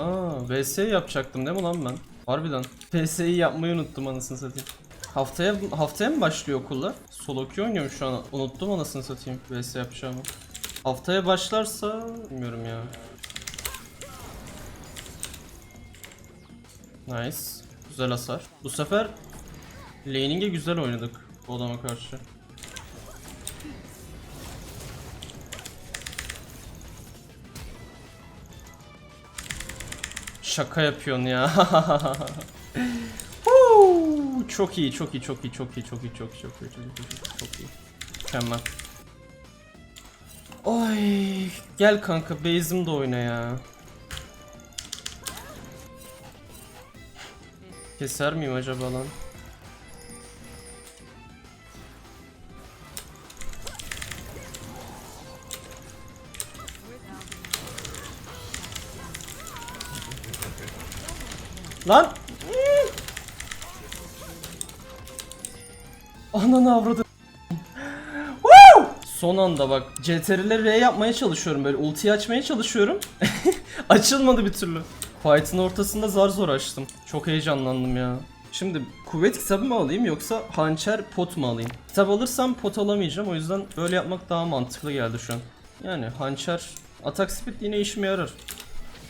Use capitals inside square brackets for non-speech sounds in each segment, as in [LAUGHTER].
Aa, VS yapacaktım değil mi lan ben? Harbiden. VS'yi yapmayı unuttum anasını satayım. Haftaya haftaya mı başlıyor okullar? Solo queue oynuyorum şu an. Unuttum anasını satayım VS yapacağımı. Haftaya başlarsa bilmiyorum ya. Nice. Güzel hasar. Bu sefer laning'e güzel oynadık bu adama karşı. Şaka yapıyorsun ya. [LAUGHS] Çok iyi, çok iyi, çok iyi, çok iyi, çok iyi, çok iyi, çok iyi, çok iyi, çok iyi, çok iyi. Mükemmel. Oy, gel kanka base'imde oyna ya. Keser miyim acaba lan? Lan! Ananı avradı. Son anda bak CTRL'e R yapmaya çalışıyorum böyle ultiyi açmaya çalışıyorum. [LAUGHS] Açılmadı bir türlü. Fight'ın ortasında zar zor açtım. Çok heyecanlandım ya. Şimdi kuvvet kitabı mı alayım yoksa hançer pot mu alayım? Kitap alırsam pot alamayacağım o yüzden böyle yapmak daha mantıklı geldi şu an. Yani hançer atak speed yine işime yarar.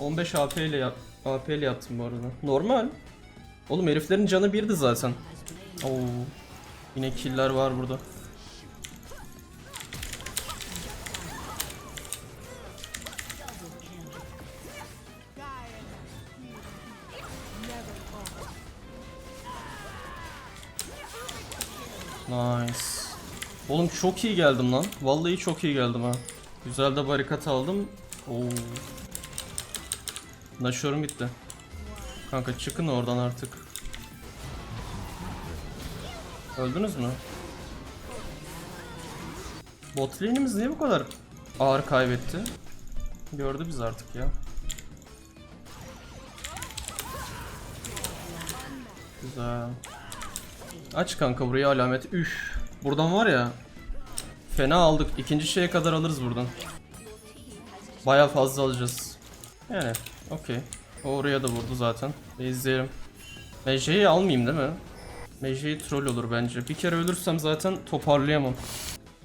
15 AP ile AP ile yaptım bu arada. Normal. Oğlum heriflerin canı birdi zaten. Oo. Yine killer var burada. Nice. Oğlum çok iyi geldim lan. Vallahi çok iyi geldim ha. Güzel de barikat aldım. Oo. Naşıyorum bitti. Kanka çıkın oradan artık. Öldünüz mü? Bot lane'imiz niye bu kadar ağır kaybetti? Gördü biz artık ya. Güzel. Aç kanka buraya alamet. Üf. Buradan var ya. Fena aldık. İkinci şeye kadar alırız buradan. Baya fazla alacağız. Yani okey. Oraya da vurdu zaten. E, izleyelim. Almayayım değil mi? Mejde'yi troll olur bence. Bir kere ölürsem zaten toparlayamam.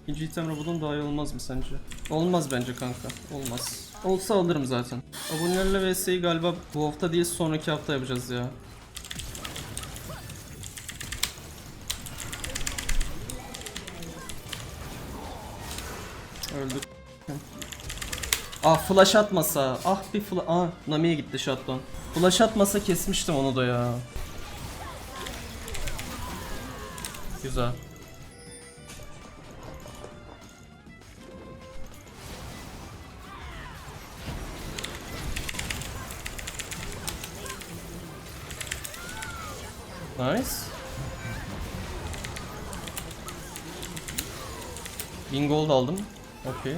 İkinci item robotun daha iyi olmaz mı sence? Olmaz bence kanka. Olmaz. Olsa alırım zaten. Abonelerle vs'yi galiba bu hafta değil sonraki hafta yapacağız ya. Öldük. Ah flash atmasa. Ah bir flash. Ah Nami'ye gitti shotdown. Flash atmasa kesmiştim onu da ya. Güzel. Nice. Bin gold aldım. Okey.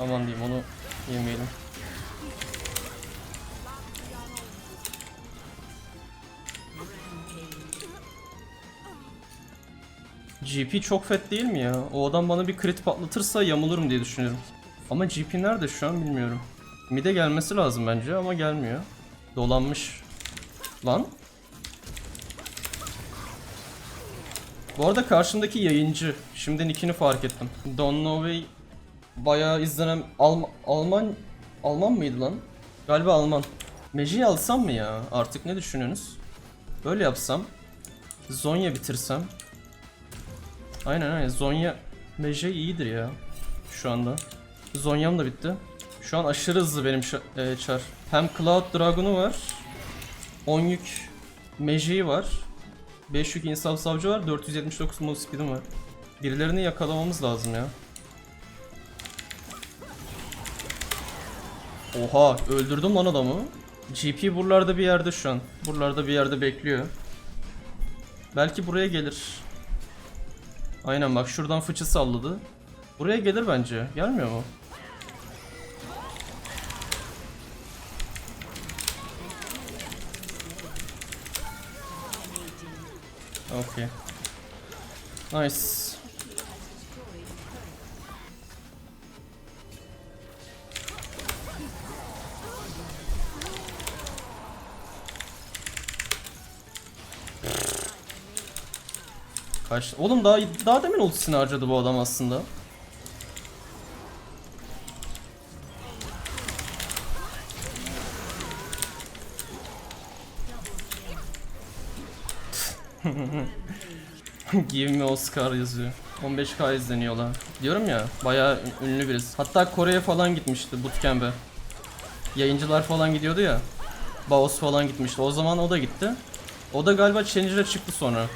Aman diyeyim onu yemeyelim. GP çok fet değil mi ya? O adam bana bir crit patlatırsa yamulurum diye düşünüyorum. Ama GP nerede şu an bilmiyorum. Mid'e gelmesi lazım bence ama gelmiyor. Dolanmış. Lan. Bu arada karşımdaki yayıncı. Şimdi nickini fark ettim. Don Novey bayağı izlenen Alm- Alman Alman mıydı lan? Galiba Alman. Meji'yi alsam mı ya? Artık ne düşünüyorsunuz? Böyle yapsam. Zonya bitirsem. Aynen aynen Zonya Meji iyidir ya. Şu anda. Zonya'm da bitti. Şu an aşırı hızlı benim e, çar. Hem Cloud Dragon'u var. 10 yük Meji'yi var. 5 yük insaf savcı var. 479 move speed'im var. Birilerini yakalamamız lazım ya. Oha öldürdüm lan adamı. GP buralarda bir yerde şu an. Buralarda bir yerde bekliyor. Belki buraya gelir. Aynen bak şuradan fıçı salladı. Buraya gelir bence. Gelmiyor mu? Okay. Nice. Kaç? Oğlum daha daha demin ultisini harcadı bu adam aslında. [LAUGHS] Give me Oscar yazıyor. 15k izleniyorlar. Diyorum ya bayağı ün- ünlü birisi. Hatta Kore'ye falan gitmişti bootcamp'e. Yayıncılar falan gidiyordu ya. Baos falan gitmişti. O zaman o da gitti. O da galiba Challenger'a çıktı sonra.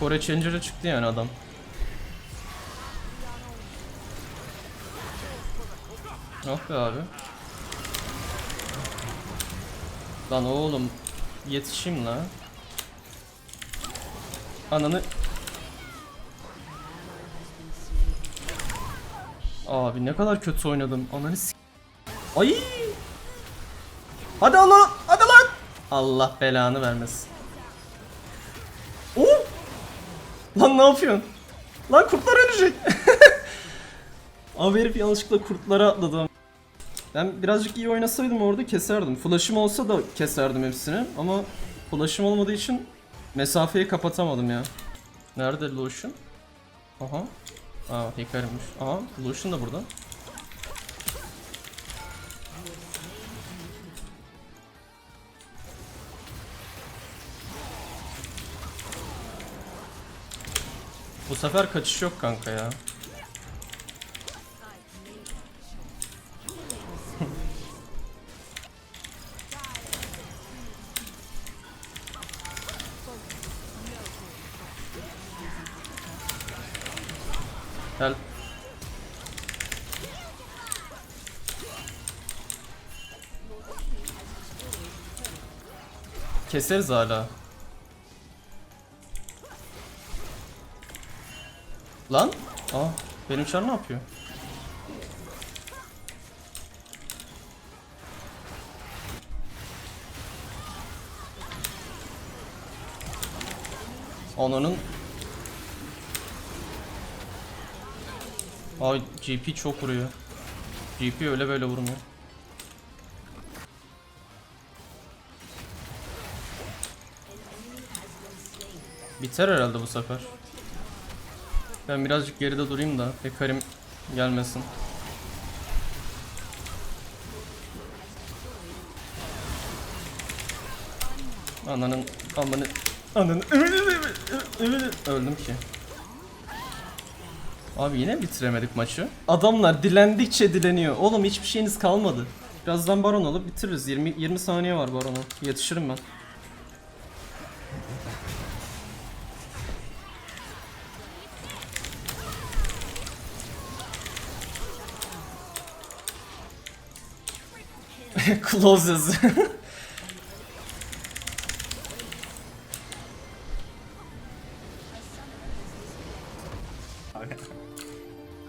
Kore Challenger'a çıktı yani adam. Ah be abi. Lan oğlum yetişeyim la. Ananı Abi ne kadar kötü oynadım. Ananı s- Ay! Hadi Allah! Hadi lan! Allah belanı vermesin. Lan ne yapıyorsun? Lan kurtlar ölecek. [LAUGHS] Abi herif yanlışlıkla kurtlara atladı. Ben birazcık iyi oynasaydım orada keserdim. Flash'ım olsa da keserdim hepsini ama flash'ım olmadığı için mesafeyi kapatamadım ya. Nerede Lucian? Aha. Aa Hikarim'miş. Aha Lucian da burada. Bu sefer kaçış yok kanka ya. [LAUGHS] Gel. Keseriz hala. Lan? Aa, benim çar ne yapıyor? Ananın Ay GP çok vuruyor. GP öyle böyle vurmuyor. Biter herhalde bu sefer. Ben birazcık geride durayım da Hekarim gelmesin. Ananın amanı ananın öldüm ki. Abi yine bitiremedik maçı. Adamlar dilendikçe dileniyor. Oğlum hiçbir şeyiniz kalmadı. Birazdan baron alıp bitiririz. 20 20 saniye var barona. Yetişirim ben. [LAUGHS] Closes.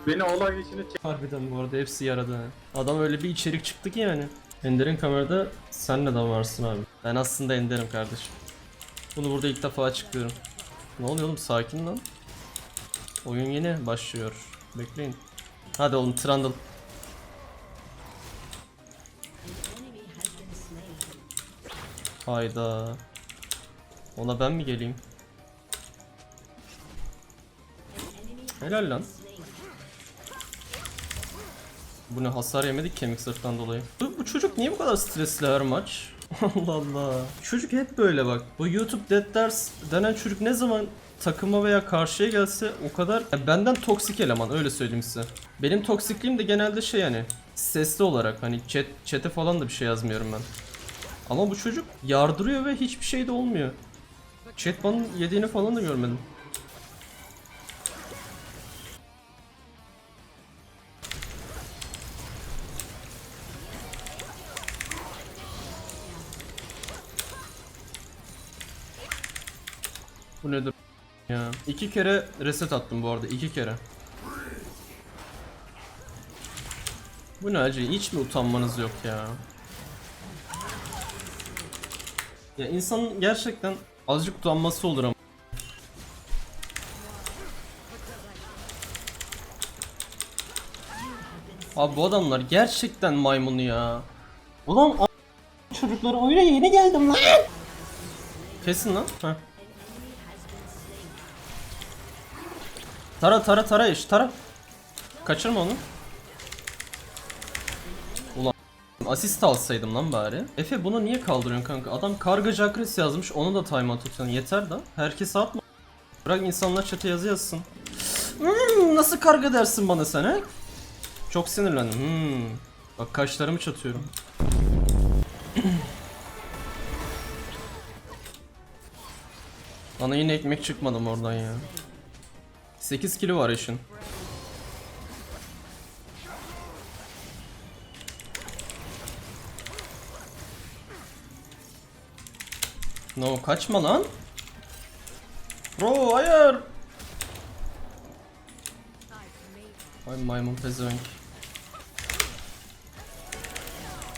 Beni olay içine çek. Harbiden bu arada hepsi yaradı. ha. Adam öyle bir içerik çıktı ki yani. Ender'in kamerada senle de varsın abi. Ben aslında Ender'im kardeşim. Bunu burada ilk defa açıklıyorum. Ne oluyor oğlum sakin lan. Oyun yeni başlıyor. Bekleyin. Hadi oğlum Trundle. Hayda. Ona ben mi geleyim? Helal lan. Bu ne hasar yemedik kemik sırttan dolayı. Bu, bu çocuk niye bu kadar stresli her maç? [LAUGHS] Allah Allah. Çocuk hep böyle bak. Bu YouTube Dead Ders denen çocuk ne zaman takıma veya karşıya gelse o kadar Ya benden toksik eleman öyle söyleyeyim size. Benim toksikliğim de genelde şey yani sesli olarak hani chat chat'e falan da bir şey yazmıyorum ben. Ama bu çocuk yardırıyor ve hiçbir şey de olmuyor. Chat bana yediğini falan da görmedim. Bu nedir ya? İki kere reset attım bu arada iki kere. Bu ne acı? Hiç mi utanmanız yok ya? Ya insanın gerçekten azıcık utanması olur ama. Abi bu adamlar gerçekten maymun ya. Ulan a- çocukları oyuna yeni geldim lan. Kesin lan. Heh. Tara tara tara eş tara. Kaçırma onu. Ulan asist alsaydım lan bari. Efe bunu niye kaldırıyorsun kanka? Adam karga Jacques yazmış onu da timeout tutuyorsun. Yeter da. Herkese atma. Bırak insanlar chat'e yazı yazsın. Hmm, nasıl karga dersin bana sen he? Çok sinirlendim. Hmm. Bak kaşlarımı çatıyorum. [CLEARS THROAT] Bana yine ekmek çıkmadım oradan ya. 8 kilo var işin. No kaçma lan. Bro hayır. Ay maymun pezevenk.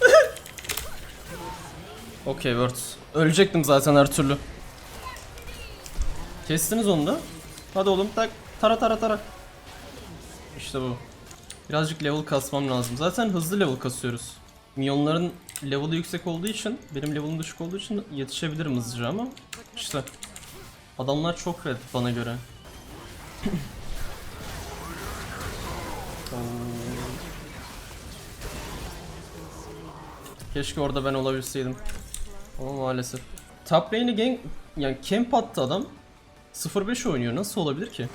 [LAUGHS] Okey words. Ölecektim zaten her türlü. Kestiniz onu da. Hadi oğlum tak tara tara tara. İşte bu. Birazcık level kasmam lazım. Zaten hızlı level kasıyoruz. Minyonların level'ı yüksek olduğu için, benim level'ım düşük olduğu için yetişebilirim hızlıca ama işte adamlar çok red bana göre. [COUGHS] Keşke orada ben olabilseydim. Ama maalesef. Top lane'i gang yani camp attı adam. 0-5 oynuyor. Nasıl olabilir ki?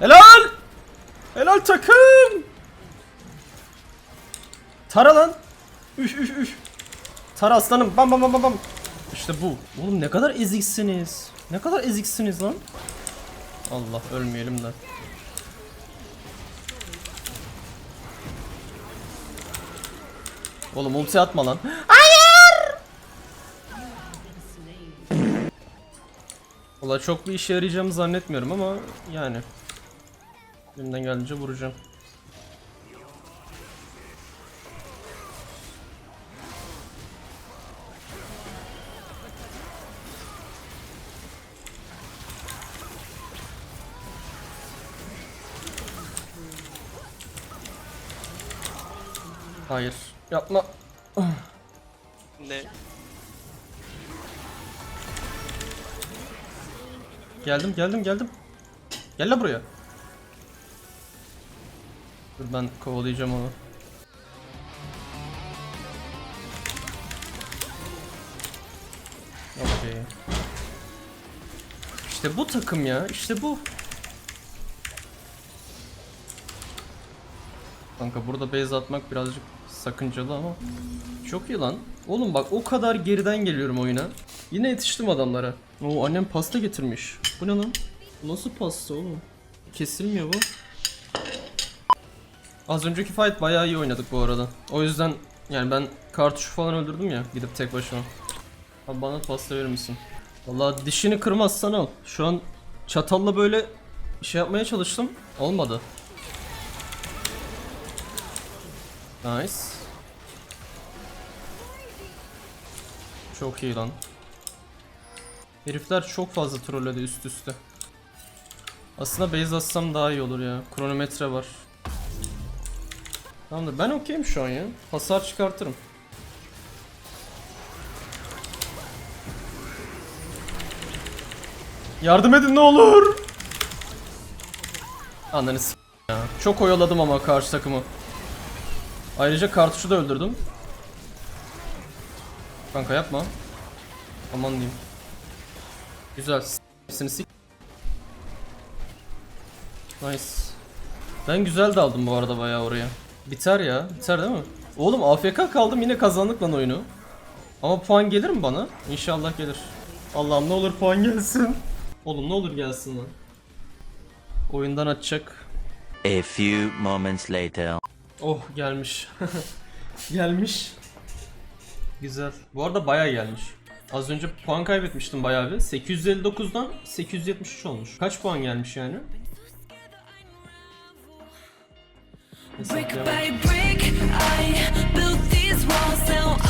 Helal! Helal takım! Tara lan! Üf üf üf! Tara aslanım! Bam bam bam bam bam! İşte bu. Oğlum ne kadar eziksiniz. Ne kadar eziksiniz lan. Allah ölmeyelim de. Oğlum ulti atma lan. Hayır! Valla çok bir işe yarayacağımı zannetmiyorum ama yani. Elimden geldiğince vuracağım. Hayır. Yapma. Ne? Geldim geldim geldim. Gel la buraya. Dur ben kovalayacağım onu. Okey. İşte bu takım ya. işte bu. Kanka burada base atmak birazcık sakıncalı ama çok iyi lan. Oğlum bak o kadar geriden geliyorum oyuna. Yine yetiştim adamlara. Oo annem pasta getirmiş. Bu ne lan? Nasıl pasta oğlum? Kesilmiyor bu. Az önceki fight bayağı iyi oynadık bu arada. O yüzden yani ben kartuşu falan öldürdüm ya gidip tek başıma. Abi bana pasta verir misin? Vallahi dişini kırmazsan al. Şu an çatalla böyle şey yapmaya çalıştım. Olmadı. Nice. Çok iyi lan. Herifler çok fazla trolledi üst üste. Aslında base atsam daha iyi olur ya. Kronometre var. Tamamdır ben okeyim şu an ya. Hasar çıkartırım. Yardım edin ne olur. Ananı ya. Çok oyaladım ama karşı takımı. Ayrıca kartuşu da öldürdüm. Kanka yapma. Aman diyeyim. Güzel. Hepsini sik. Nice. Ben güzel daldım bu arada bayağı oraya. Biter ya. Biter değil mi? Oğlum AFK kaldım yine kazandık lan oyunu. Ama puan gelir mi bana? İnşallah gelir. Allah'ım ne olur puan gelsin. Oğlum ne olur gelsin lan. Oyundan atacak. A few moments later. Oh gelmiş. [LAUGHS] gelmiş. Güzel. Bu arada bayağı gelmiş. Az önce puan kaybetmiştim bayağı bir. 859'dan 873 olmuş. Kaç puan gelmiş yani? Brick by brick, I built these walls. Now